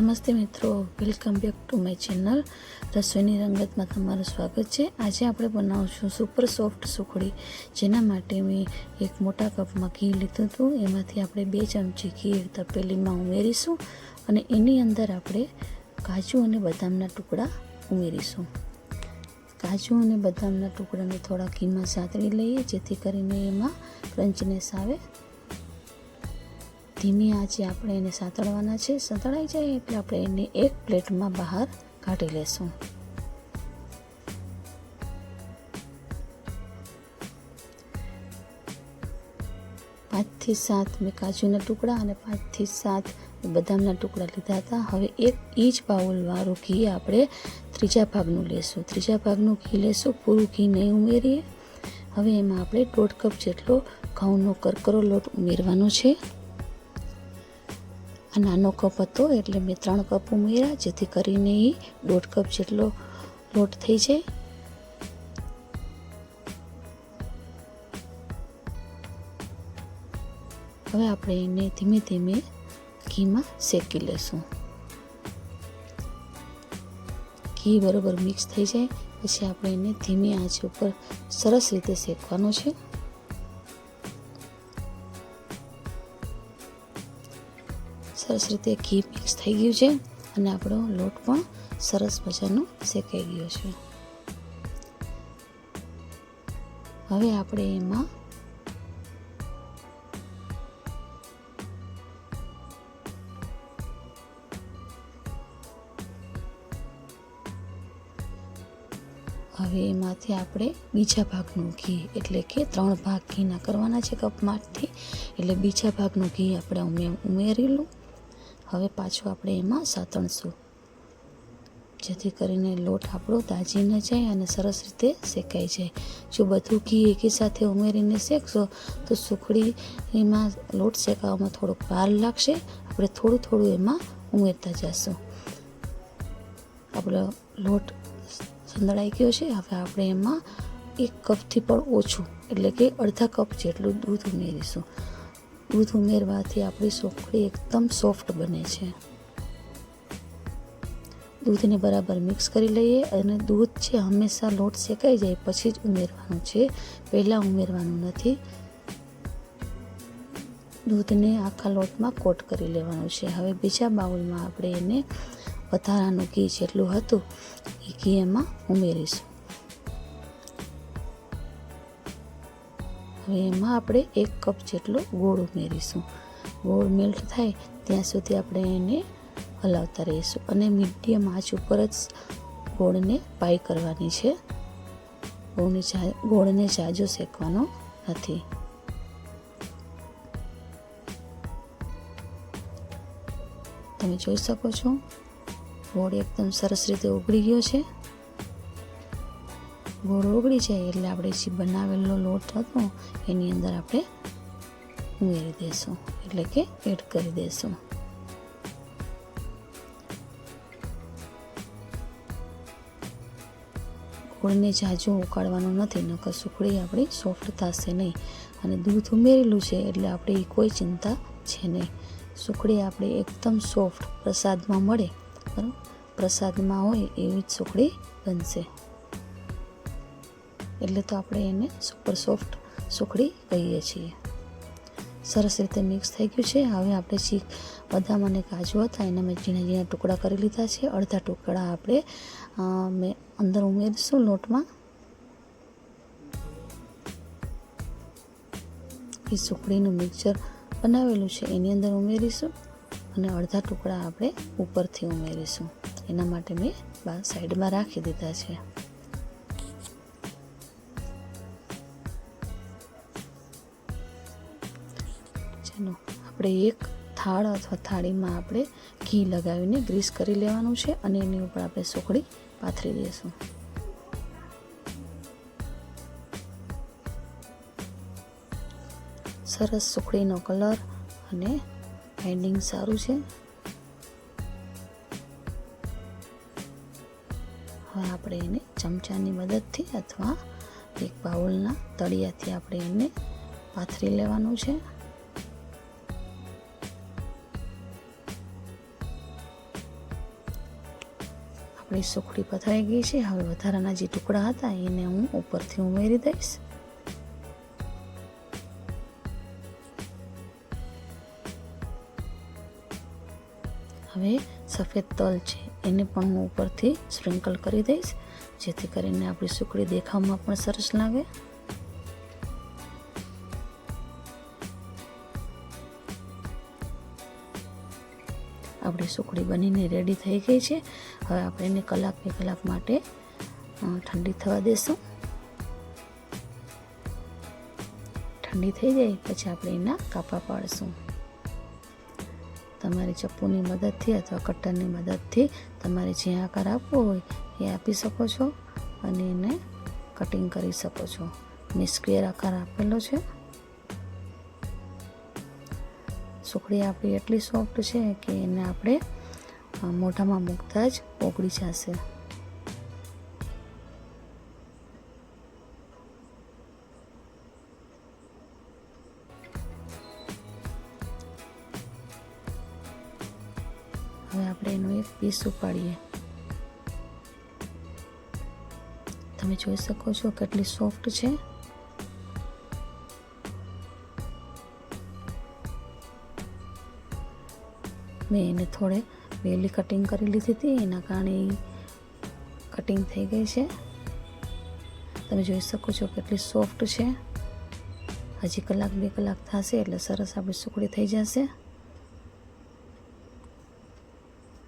નમસ્તે મિત્રો welcome back to my channel રસોઈની રંગતમાં તમારું સ્વાગત છે. આજે આપણે બનાવશું સુપર સોફ્ટ સુખડી, જેના માટે મેં એક મોટા કપમાં ઘી લીધું હતું. એમાંથી આપણે બે ચમચી ઘી તપેલીમાં ઉમેરીશું અને એની અંદર આપણે કાજુ અને બદામના ટુકડા ઉમેરીશું. કાજુ અને બદામના ટુકડાને થોડા ઘીમાં સાતળી લઈએ, જેથી કરીને એમાં ક્રંચનેસ આવે. ધીમી આંચે આપણે એને સાતળવાના છે. સાતળાઈ જાય એટલે આપણે એને એક પ્લેટમાં બહાર કાઢી લેશું. પાંચથી સાત મેં કાજુના ટુકડા અને પાંચથી સાત બદામના ટુકડા લીધા હતા. હવે એક ઇંચ બાઉલવાળું ઘી આપણે ત્રીજા ભાગનું લેશું. ત્રીજા ભાગનું ઘી લેશું, પૂરું ઘી નહીં ઉમેરીએ. હવે એમાં આપણે દોઢ કપ જેટલો ઘઉંનો કરકરો લોટ ઉમેરવાનો છે. આ નાનો કપ હતો એટલે મેં ત્રણ કપ ઉમેર્યા જેથી કરીને એ દોઢ કપ જેટલો લોટ થઈ જાય. હવે આપણે એને ધીમે ધીમે ઘીમાં શેકી લેશું. ઘી બરાબર મિક્સ થઈ જાય, પછી આપણે એને ધીમી આંચ ઉપર સરસ રીતે શેકવાનો છે. સરસ રીતે ઘી મિક્સ થઈ ગયું છે અને આપણો લોટ પણ સરસ મજાનો શેકાઈ ગયો છે. હવે આપણે એમાં હવે એમાંથી આપણે બીજા ભાગનું ઘી, એટલે કે ત્રણ ભાગ ઘીના કરવાના છે કપમાંથી. એટલે બીજા ભાગનું ઘી આપણે ઉમે ઉમેરેલું હવે પાછું આપણે એમાં સાતણશું. જેથી કરીને લોટ આપણો દાજી ન જાય અને સરસ રીતે શેકાઈ જાય. જો બધું ઘી એકી સાથે ઉમેરીને શેકશો, તો સુખડીમાં લોટ શેકાવામાં થોડોક વાર લાગશે. આપણે થોડું થોડું એમાં ઉમેરતા જશું. આપણો લોટ સંદળાઈ ગયો છે. હવે આપણે એમાં એક કપથી પણ ઓછું, એટલે કે અડધા કપ જેટલું દૂધ ઉમેરીશું. દૂધ ઉમેરવાથી આપણી સોખડી એકદમ સોફ્ટ બને છે. દૂધને બરાબર મિક્સ કરી લઈએ અને દૂધ છે હંમેશા લોટ શેકાઈ જાય પછી જ ઉમેરવાનું છે. પહેલાં ઉમેરવાનું નથી. દૂધને આખા લોટમાં કોટ કરી લેવાનું છે. હવે બીજા બાઉલમાં આપણે એને વધારાનું ઘી જેટલું હતું એ ઘી એમાં ઉમેરીશું. હવે એમાં આપણે એક કપ જેટલો ગોળ ઉમેરીશું. ગોળ મેલ્ટ થાય ત્યાં સુધી આપણે એને હલાવતા રહીશું અને મીડિયમ આંચ ઉપર જ ગોળને પાઈ કરવાની છે. ગોળને ગોળને જાજો શેકવાનો નથી. તમે જોઈ શકો છો, ગોળ એકદમ સરસ રીતે ઉગડી ગયો છે. ગોળ ઓગળી જાય એટલે આપણે જે બનાવેલો લોટ હતો, એની અંદર આપણે ઉમેરી દઈશું એટલે કે એડ કરી દઈશું ગોળને જાજુ ઉકાળવાનું નથી, નકર સુખડી આપણી સોફ્ટ થશે નહીં. અને દૂધ ઉમેરેલું છે એટલે આપણે કોઈ ચિંતા છે નહીં. સુખડી આપણે એકદમ સોફ્ટ પ્રસાદમાં મળે, બરાબર? પ્રસાદમાં હોય એવી જ સુખડી બનશે. એટલે તો આપણે એને સુપર સોફ્ટ સુખડી કહીએ છીએ. સરસ રીતે મિક્સ થઈ ગયું છે. હવે આપણે ચીક બદામ અને કાજુ હતા. એના મેં ઝીણા ઝીણા ટુકડા કરી લીધા છે. અડધા ટુકડા આપણે મેં અંદર ઉમેરીશું લોટમાં. એ સુખડીનું મિક્સર બનાવેલું છે. એની અંદર ઉમેરીશું અને અડધા ટુકડા આપણે ઉપરથી ઉમેરીશું. એના માટે મેં સાઈડમાં રાખી દીધા છે. ચાલો આપણે એક થાળ અથવા થાળીમાં આપણે ઘી લગાવીને ગ્રીસ કરી લેવાનું છે અને એની ઉપર આપણે સુખડી પાથરી દઈશું સરસ સુખડીનો કલર અને બાઇન્ડિંગ સારું છે. હવે આપણે એને ચમચાની મદદથી અથવા એક બાઉલના તળિયાથી આપણે એને પાથરી લેવાનું છે. આપણી સુખડી પથરાઈ ગઈ છે. હવે વધારાના જે ટુકડા હતા એને હું ઉપરથી ઉમેરી દઈશ. હવે સફેદ તલ છે, એને પણ હું ઉપરથી સ્પ્રિંકલ કરી દઈશ, જેથી કરીને આપણી સુખડી દેખાવમાં પણ સરસ લાગે. આપણી સુખડી બનીને રેડી થઈ ગઈ છે. હવે આપણે એને કલાક બે કલાક માટે ઠંડી થવા દેશું. ઠંડી થઈ જાય પછી આપણે એના કાપા પાડશું. તમારી ચપ્પુની મદદથી અથવા કટરની મદદથી તમારે જે આકાર આપવો હોય એ આપી શકો છો અને એને કટિંગ કરી શકો છો. મેં સ્ક્વેર આકાર આપેલો છે. સુખડી આપણી એટલી સોફ્ટ છે કે એને આપણે મોઢામાં મૂકતા જ ઓગળી જશે. હવે આપણે એનું એક પીસ ઉપાડીએ. તમે જોઈ શકો છો કેટલી સોફ્ટ છે. મેં એને થોડે વહેલી કટિંગ કરી લીધી હતી. એના કારણે કટિંગ થઈ ગઈ છે. તમે જોઈ શકો છો કેટલી સોફ્ટ છે. હજી કલાક બે કલાક થશે એટલે સરસ આપણી સુકડી થઈ જશે.